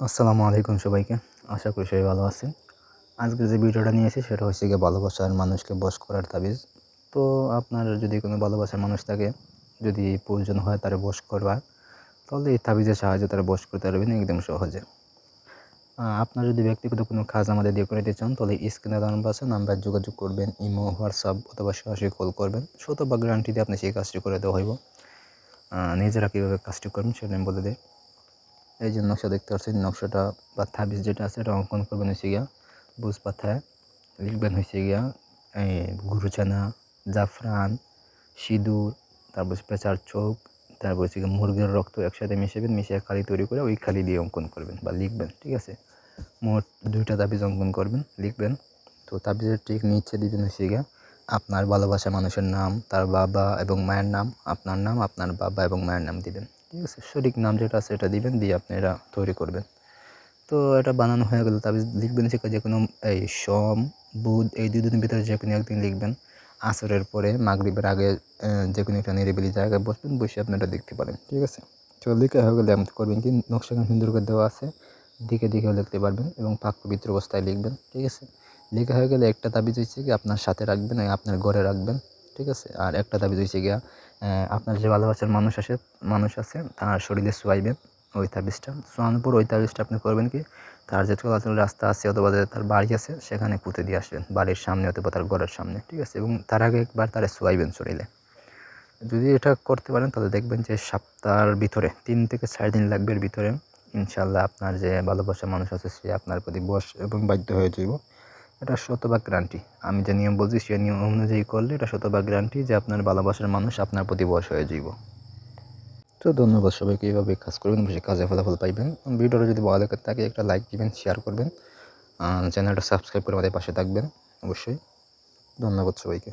আসসালামু আলাইকুম সবাইকে। আশা করি সবাই ভালো আছেন। আজকে যে ভিডিওটা নিয়েছি সেটা হচ্ছে গিয়ে ভালোবাসার মানুষকে বশ করার তাবিজ। তো আপনার যদি কোনো ভালোবাসার মানুষ থাকে, যদি প্রয়োজন হয় তারা বশ করবার তাহলে এই তাবিজের সাহায্যে তারা বশ করতে পারবেন একদম সহজে। আপনার যদি ব্যক্তিগত কোনো কাজ আমাদের দিয়ে করে দিতে চান, তাহলে স্ক্রিনে নাম্বার আছে, নাম্বার যোগাযোগ করবেন, ইমো, হোয়াটসঅ্যাপ অথবা সরাসরি কল করবেন। শতভাগ গ্যারান্টি দিয়ে আপনি সেই কাজটি করে দেওয়া হইব। নিজেরা কীভাবে কাজটি করবেন, সেটা আমি বলে দিই। এই যে নকশা দেখতে পাচ্ছেন, নকশাটা বা থাবিজ যেটা আছে এটা অঙ্কন করবেন হচ্ছে গিয়া বুঝ পাথায় লিখবেন হচ্ছে গিয়া, এই গুরুচানা জাফরান, সিঁদুর, তারপর পেঁচার চোখ, তারপর হচ্ছে মুরগির রক্ত একসাথে মিশাবেন, মিশিয়ে খালি তৈরি করে ওই খালি দিয়ে অঙ্কন করবেন বা লিখবেন, ঠিক আছে? মোট দুইটা তাবিজ অঙ্কন করবেন, লিখবেন। তো তাবিজের ঠিক নিচে দিবেন হচ্ছে গিয়া, আপনার ভালোবাসা মানুষের নাম, তার বাবা এবং মায়ের নাম, আপনার নাম, আপনার বাবা এবং মায়ের নাম দিবেন। ঠিক আছে, সঠিক নাম যেটা আছে এটা দিবেন, দিয়ে আপনি এটা তৈরি করবেন। তো এটা বানানো হয়ে গেলে তাবিজ লিখবেন সেটা যে কোনো, এই সম, বুধ, এই দুই দিনের ভিতরে যে কোনো একদিন লিখবেন। আসরের পরে, মাগরিবের আগে যে কোনো একটা নিরিবিলি জায়গায় বসবেন, বসে আপনি এটা দেখতে পারেন, ঠিক আছে? তো লিখে হয়ে গেলে এমন করবেন কি নকশাখান সুন্দর করে দেওয়া আছে দিকে দিকেও লিখতে পারবেন এবং পাক পবিত্র অবস্থায় লিখবেন, ঠিক আছে? লেখা হয়ে গেলে একটা তাবিজ হচ্ছে কি, আপনার সাথে রাখবেন, আপনার ঘরে রাখবেন ঠিক আছে? আর একটা দাবি হচ্ছে গিয়া আপনার যে ভালোবাসার মানুষ আছে মানুষ আছে, তার শরীরে শোয়াইবেন ওই তাবিজটা। শোয়ানোর পর ওই তাবিজটা আপনি করবেন কি, তার যে রাস্তা আছে অথবা তার বাড়ি আছে, সেখানে পুঁতে দিয়ে আসবেন, বাড়ির সামনে অথবা তার ঘরের সামনে, ঠিক আছে? এবং তার আগে একবার তারা শোয়াইবেন শরীরে। যদি এটা করতে পারেন, তাহলে দেখবেন যে সপ্তাহের ভিতরে, তিন থেকে চার দিন লাগবে ভিতরে ইনশাল্লাহ আপনার যে ভালোবাসা মানুষ আছে, সে আপনার প্রতি বশ এবং বাধ্য হয়ে যাইব। এটা শতভাগ গ্যারান্টি আমি যে নিয়ম বলছি, সে নিয়ম অনুযায়ী করলে এটা শতভাগ গ্যারান্টি যে আপনার ভালোবাসার মানুষ আপনার প্রতি বয়স হয়ে যাইব। তো ধন্যবাদ সবাইকে, এইভাবে কাজ করবেন বেশি কাজে ফলাফল পাইবেন। ভিডিওটা যদি ভালো লাগে থাকে একটা লাইক দিবেন শেয়ার করবেন। চ্যানেলটা সাবস্ক্রাইব করে আমাদের পাশে থাকবেন, অবশ্যই। ধন্যবাদ সবাইকে।